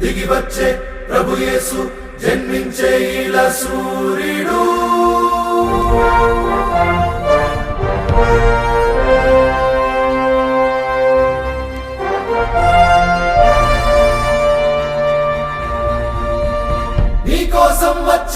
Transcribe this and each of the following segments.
దిగి వచ్చే ప్రభు యేసు జన్మించే ఇలా సూర్యుడు. నీకోసం వచ్చాడు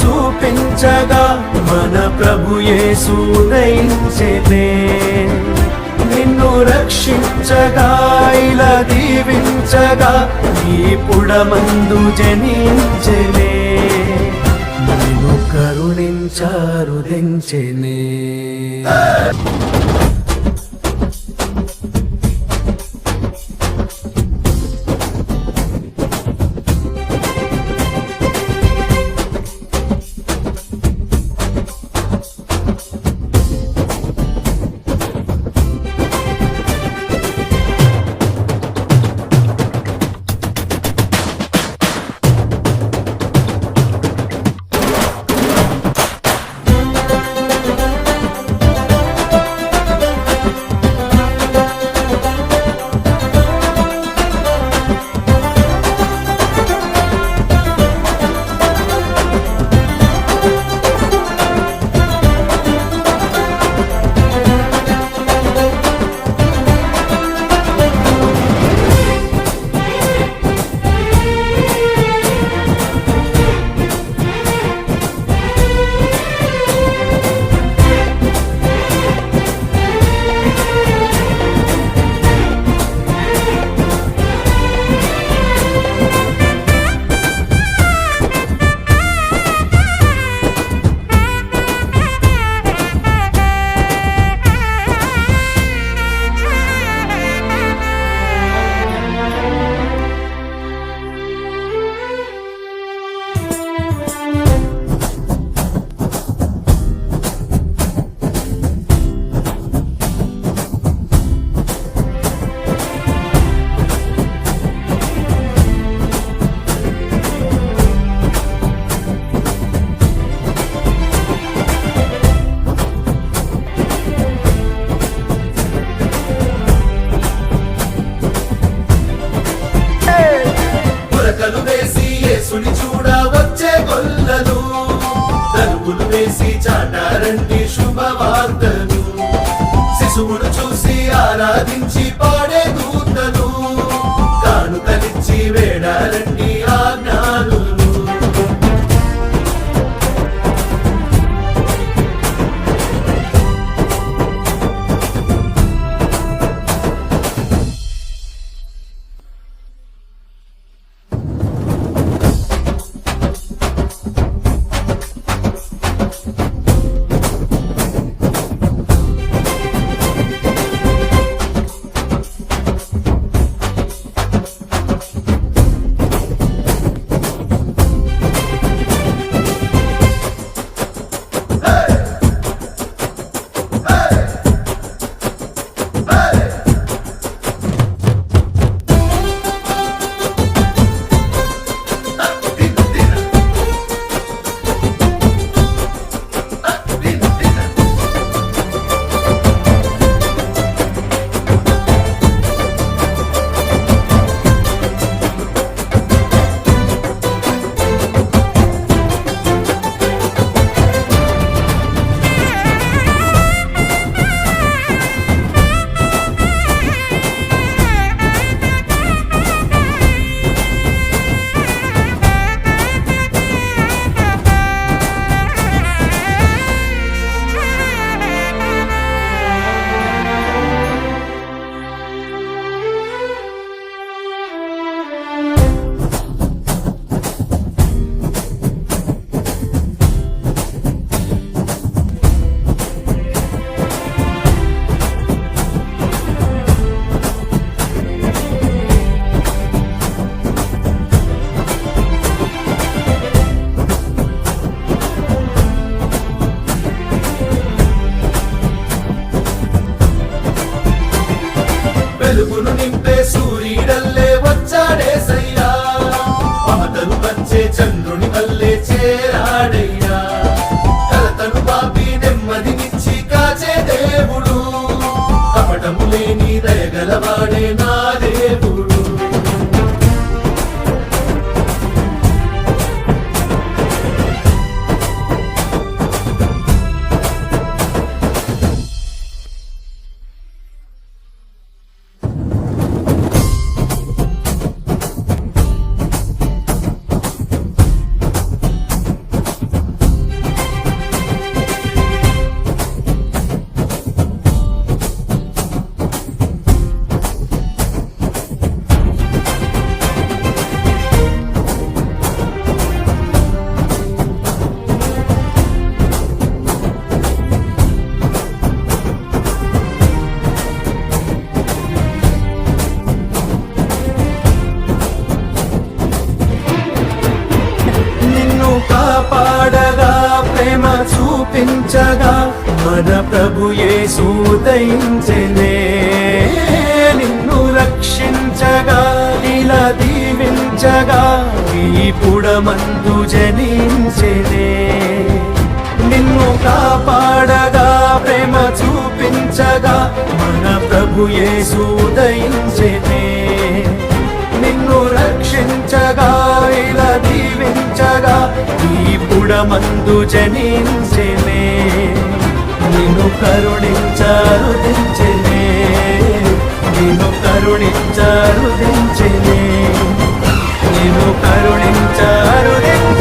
చూపించగా మన ప్రభు యేసు నిన్ను రక్షించగా ఇలా దీవించగా నీ పుడమందు జనించలే నిన్ను కరుణించారు దించనే. చాటారంటి శుభవార్తను శిశువును చూసి ఆరాధించి పాడే దూతను కానుకలిచ్చి వేడారంటి రక్షించగా మన ప్రభుయే సూతయించనే నిన్ను రక్షించగా ఇలా దీవించగా ఈ పుడమందు జనించెనే. నిన్ను కాపాడగా ప్రేమ చూపించగా మన ప్రభుయే సూదయించనే నిన్ను రక్షించగా ఇలా దీవించగా ఈ పుడమందు జనించెనే. నిన్ను కరుణించారు దించెనే. నిన్ను కరుణించారు దించెనే. నిన్ను కరుణించారు